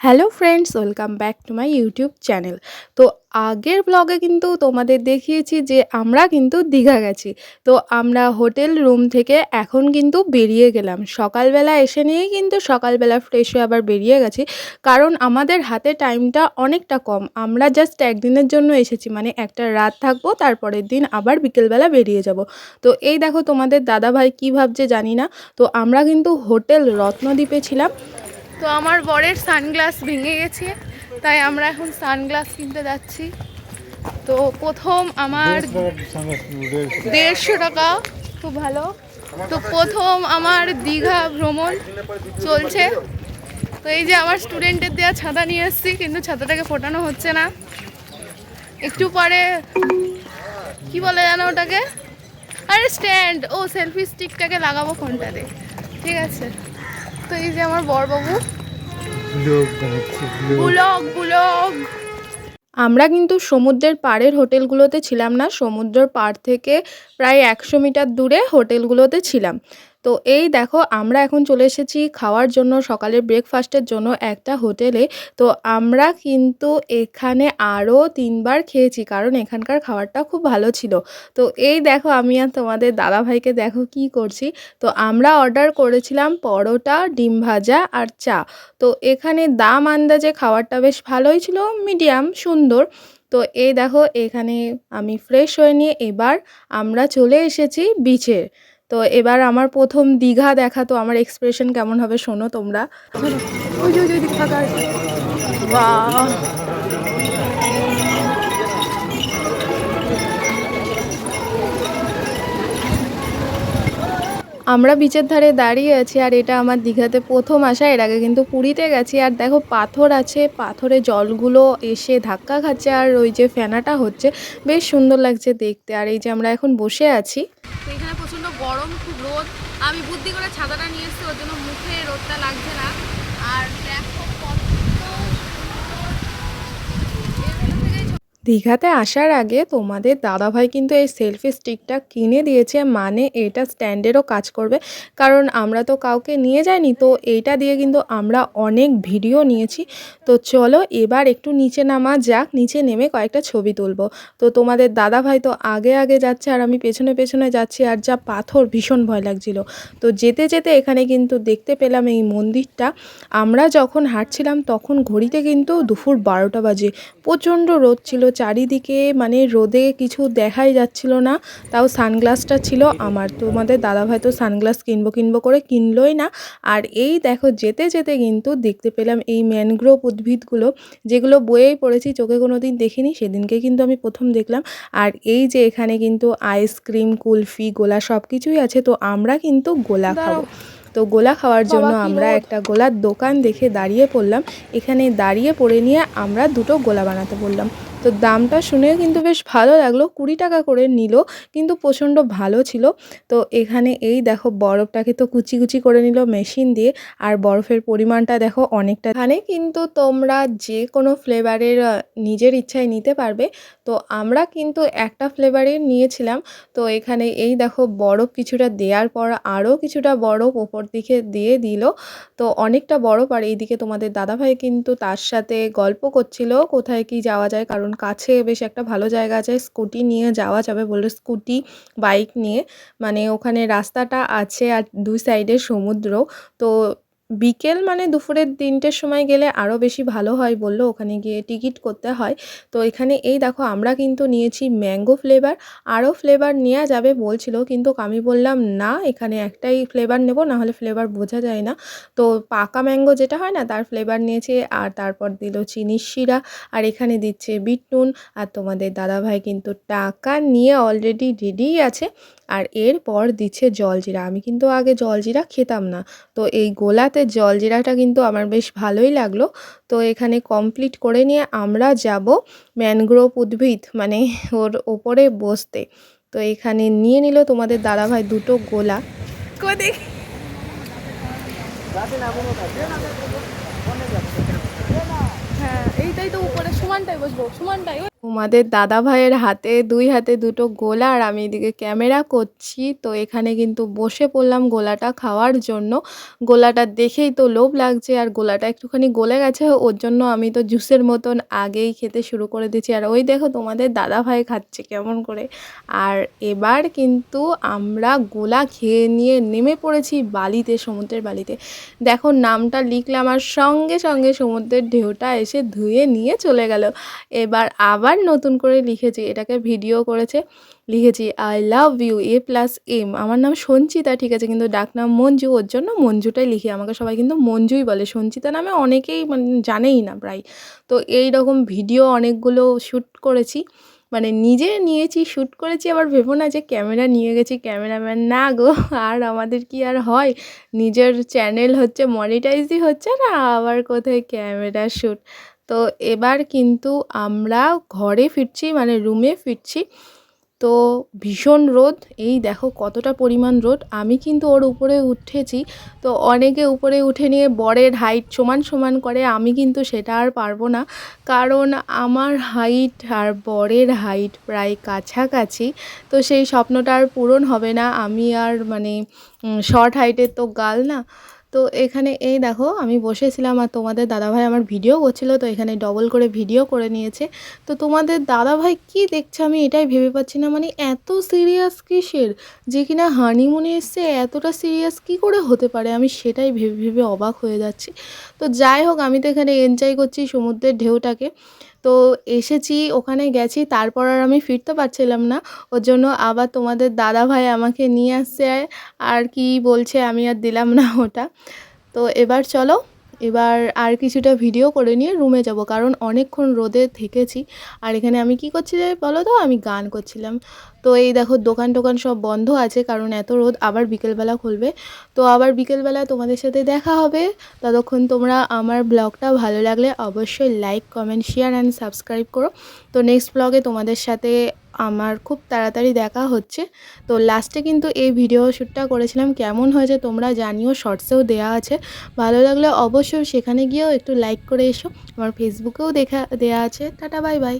Hello friends, welcome back to my YouTube channel. তো আগের ব্লগে কিন্তু তোমাদের দেখিয়েছি যে আমরা কিন্তু দীঘা গেছি। তো আমরা হোটেল রুম থেকে এখন কিন্তু বেরিয়ে গেলাম। সকালবেলা এসে নিয়েই কিন্তু সকালবেলা ফ্রেশ হয়ে আবার বেরিয়ে গেছি। কারণ আমাদের হাতে টাইমটা অনেকটা কম। আমরা জাস্ট একদিনের জন্য এসেছি। মানে একটা রাত থাকব, তারপরের দিন আবার বিকেলবেলা বেরিয়ে যাব। তো এই দেখো তোমাদের দাদাভাই কী ভাবছে জানি না। তো আমরা কিন্তু হোটেল রত্নদ্বীপে ছিলাম। তো আমার বরের সানগ্লাস ভেঙে গেছে তাই আমরা এখন সানগ্লাস কিনতে যাচ্ছি। তো প্রথম আমার দেড়শো টাকা। খুব ভালো। তো প্রথম আমার দীঘা ভ্রমণ চলছে। তো এই যে আমার স্টুডেন্টের দেওয়া ছাতা নিয়ে এসেছি কিন্তু ছাতাটাকে ফোটানো হচ্ছে না। একটু পরে কি বলে জানো ওটাকে? আরে স্ট্যান্ড ও সেলফি স্টিকটাকে লাগাবো ফোনটাতে ঠিক আছে। তো এই যে আমার বরবাবু। Blog blog. আমরা কিন্তু সমুদ্রের পাড়ের হোটেলগুলোতে ছিলাম না সমুদ্রের পাড় থেকে প্রায় একশো মিটার দূরে হোটেলগুলোতে ছিলাম। তো এই দেখো, আমরা এখন চলে এসেছি খাওয়ার জন্য, সকালের ব্রেকফাস্টের জন্য একটা হোটেলে। তো আমরা কিন্তু এখানে আরও তিনবার খেয়েছি, কারণ এখানকার খাবারটা খুব ভালো ছিল। তো এই দেখো, আমি আর তোমাদের দাদাভাইকে দেখো কি করছি। তো আমরা অর্ডার করেছিলাম পরোটা, ডিম ভাজা আর চা। তো এখানে দাম আন্দাজে খাবারটা বেশ ভালোই ছিল মিডিয়াম সুন্দর। তো এই দেখো, এখানে আমি ফ্রেশ হয়ে নিয়ে এবার আমরা চলে এসেছি বিচে তো এবার আমার প্রথম দীঘা দেখা, তো আমার এক্সপ্রেশন কেমন হবে শোনো তোমরা। আমরা বিচের ধারে দাঁড়িয়ে আছি, আর এটা আমার দীঘাতে প্রথম আসা। এর আগে কিন্তু পুরীতে গেছি, আর দেখো পাথর আছে, পাথরে জলগুলো এসে ধাক্কা খাচ্ছে, আর ওই যে ফেনাটা হচ্ছে, বেশ সুন্দর লাগছে দেখতে। আর এই যে আমরা এখন বসে আছি। এখানে গরম, খুব রোদ। আমি বুদ্ধি করে ছাতাটা নিয়ে এসেছি, ওর জন্য মুখে রোদটা লাগছে না। আর দেখো দীঘাতে আসার আগে তোমাদের দাদাভাই কিন্তু এই সেলফি স্টিকটা কিনে দিয়েছে। মানে এটা স্ট্যান্ডেরও কাজ করবে। কারণ আমরা তো কাউকে নিয়ে যাইনি, তো এইটা দিয়ে কিন্তু আমরা অনেক ভিডিও নিয়েছি। তো চলো এবার একটু নিচে নামা যাক, নিচে নেমে কয়েকটা ছবি তুলবো। তো তোমাদের দাদাভাই তো আগে আগে যাচ্ছে আর আমি পেছনে পেছনে যাচ্ছি আর যা পাথর ভীষণ ভয় লাগছিল। তো যেতে যেতে এখানে কিন্তু দেখতে পেলাম এই মন্দিরটা। আমরা যখন হাঁটছিলাম তখন ঘড়িতে কিন্তু দুপুর বারোটা বাজে। প্রচণ্ড রোদ ছিল চারিদিকে মানে রোদে কিছু দেখাই যাচ্ছিল না তাও সানগ্লাসটা ছিল আমার। তোমাদের দাদাভাই তো সানগ্লাস কিনবো কিনবো করে কিনলোই না। আর এই দেখো যেতে যেতে কিন্তু দেখতে পেলাম এই ম্যানগ্রোভ উদ্ভিদগুলো যেগুলো বইয়েই পড়েছি চোখে কোনো দিন দেখিনি সেদিনকে কিন্তু আমি প্রথম দেখলাম। আর এই যে এখানে কিন্তু আইসক্রিম কুলফি গোলা সব কিছুই আছে তো আমরা কিন্তু গোলা খাব। তো গোলা খাওয়ার জন্য আমরা একটা গোলার দোকান দেখে দাঁড়িয়ে পড়লাম। এখানে দাঁড়িয়ে পড়ে নিয়ে আমরা দুটো গোলা বানাতে বললাম। তো দামটা শুনেও কিন্তু বেশ ভালো লাগল। কুড়ি টাকা করে নিল, কিন্তু প্রচণ্ড ভালো ছিল। তো এখানে এই দেখো বরফটাকে তো কুচি কুচি করে নিল মেশিন দিয়ে। আর বরফের পরিমাণটা দেখো অনেকটা। এখানে কিন্তু তোমরা যে কোনো ফ্লেভারের নিজের ইচ্ছায় নিতে পারবে। তো আমরা কিন্তু একটা ফ্লেভারের নিয়েছিলাম। তো এখানে এই দেখো বরফ কিছুটা দেওয়ার পর আরও কিছুটা বরফ ওপর দিকে দিয়ে দিল। তো অনেকটা বরফ, আর এইদিকে তোমাদের দাদাভাই কিন্তু তার সাথে গল্প করছিল, কোথায় কি যাওয়া যায়, কারণ কাছে বেশ একটা ভালো জায়গা আছে। স্কুটি নিয়ে যাওয়া যাবে বলল স্কুটি, বাইক নিয়ে। মানে ওখানে রাস্তাটা আছে আর দুই সাইডে সমুদ্র। তো বিকেল মানে দুপুরের তিনটের সময় গেলে আরও বেশি ভালো হয় বলল। ওখানে গিয়ে টিকিট করতে হয়। তো এখানে এই দেখো, আমরা কিন্তু নিয়েছি ম্যাঙ্গো ফ্লেভার। আরও ফ্লেভার নেওয়া যাবে বলছিল, কিন্তু আমি বললাম, না, এখানে একটাই ফ্লেভার নেব, না হলে ফ্লেভার বোঝা যায় না। তো পাকা ম্যাঙ্গো যেটা হয় না, তার ফ্লেভার নিয়েছে, আর তারপর দিল চিনির শিরা, আর এখানে দিচ্ছে বিট নুন। আর তোমাদের দাদাভাই কিন্তু টাকা নিয়ে অলরেডি রেডিই আছে। আর এরপর দিচ্ছে জলজিরা। আমি কিন্তু আগে জলজিরা খেতাম না। তো এই গোলাতে জলজিরাটা কিন্তু আমার বেশ ভালোই লাগল। তো এখানে কমপ্লিট করে নিয়ে আমরা যাব ম্যানগ্রোভ উদ্ভিদ মানে ওর ওপরে বসতে। তো এখানে নিয়ে নিল তোমাদের দাদাভাই দুটো গোলা। দেখি। হ্যাঁ এইটাই তো উপরে, সমানটাই বসবো, সমানটাই। তোমাদের দাদা ভাইয়ের হাতে, দুই হাতে দুটো গোলা আর আমি এদিকে ক্যামেরা করছি। তো এখানে কিন্তু বসে পড়লাম গোলাটা খাওয়ার জন্য। গোলাটা দেখেই তো লোভ লাগছে আর গোলাটা একটুখানি গলে গেছে, ওর জন্য আমি তো জুসের মতন আগেই খেতে শুরু করে দিচ্ছি আর ওই দেখো তোমাদের দাদা ভাই খাচ্ছে কেমন করে। আর এবার কিন্তু আমরা গোলা খেয়ে নিয়ে নেমে পড়েছি বালিতে, সমুদ্রের বালিতে। দেখো নামটা লিখলাম আর সঙ্গে সঙ্গে সমুদ্রের ঢেউটা এসে ধুয়ে নিয়ে চলে গেল। এবার আবার নতুন করে লিখেছি, এটাকে ভিডিও করেছে, লিখেছি I love you A plus M আমার নাম সঞ্চিতা, ঠিক আছে, কিন্তু ডাকনাম মঞ্জু, ওর জন্য মঞ্জুটাই লিখি, আমাকে সবাই কিন্তু মঞ্জুই বলে, সঞ্চিতা নামে অনেকেই মানে জানেই না প্রায়। তো এই রকম ভিডিও অনেকগুলো শ্যুট করেছি মানে নিজে নিয়েছি শ্যুট করেছি, আবার ভেবো না যে ক্যামেরা নিয়ে গেছি ক্যামেরাম্যান না গো, আর আমাদের কি আর হয়? নিজের চ্যানেল হচ্ছে মনিটাইজই হচ্ছে না, আবার কোথায় ক্যামেরা শ্যুট তো এবার কিন্তু আমরা ঘরে ফিরছি মানে রুমে ফিরছি। তো ভীষণ রোদ, এই দেখো কতটা পরিমাণ রোদ। আমি কিন্তু ওর উপরে উঠেছি, তো অনেকে উপরে উঠে নিয়ে বরের হাইট সমান সমান করে, আমি কিন্তু সেটা আর পারব না। কারণ আমার হাইট আর বরের হাইট প্রায় কাছাকাছি, তো সেই স্বপ্নটা আর পূরণ হবে না। আমি আর মানে শর্ট হাইটের তো গাল না। তো এখানে এই দেখো, আমি বসেছিলাম আর তোমাদের দাদাভাই আমার ভিডিও করছিল, তো এখানে ডবল করে ভিডিও করে নিয়েছে। তো তোমাদের দাদাভাই কি দেখছে আমি এটাই ভেবে পাচ্ছি না মানে এত সিরিয়াস কিসের? যে কিনা হানিমুনে এসছে এতটা সিরিয়াস কি করে হতে পারে? আমি সেটাই ভেবে ভেবে অবাক হয়ে যাচ্ছি। তো যাই হোক, আমি তো এখানে এনজয় করছি সমুদ্রের ঢেউটাকে। তো এসেছি, ওখানে গেছি, তারপর আর আমি ফিরতে পারছিলাম না। ওর জন্য আবার তোমাদের দাদা ভাই আমাকে নিয়ে আসছে, আর কি বলছে আমি আর দিলাম না ওটা। তো এবার চলো। এবার আর কিছুটা ভিডিও করে নিয়ে রুমে যাব, কারণ অনেকক্ষণ রোদে থেকেছি। আর এখানে আমি কি করছি বলো তো, আমি গান করছিলাম। তো এই দেখো দোকান টোকান সব বন্ধ আছে, কারণ এত রোদ আবার বিকেলবেলা খুলবে। তো আবার বিকেলবেলা তোমাদের সাথে দেখা হবে। ততক্ষণ তোমরা আমার ব্লগটা ভালো লাগলে অবশ্যই like comment share and subscribe করো। তো নেক্সট ব্লগে তোমাদের সাথে আমার খুব তাড়াতাড়ি দেখা হচ্ছে। তো লাস্টে কিন্তু এই ভিডিও শ্যুটটা করেছিলাম। কেমন হয়েছে তোমরা জানিও শর্টসেও দেওয়া আছে। ভালো লাগলে অবশ্যই সেখানে গিয়েও একটু লাইক করে এসো। আমার ফেসবুকেও দেখা দেওয়া আছে। Tata bye bye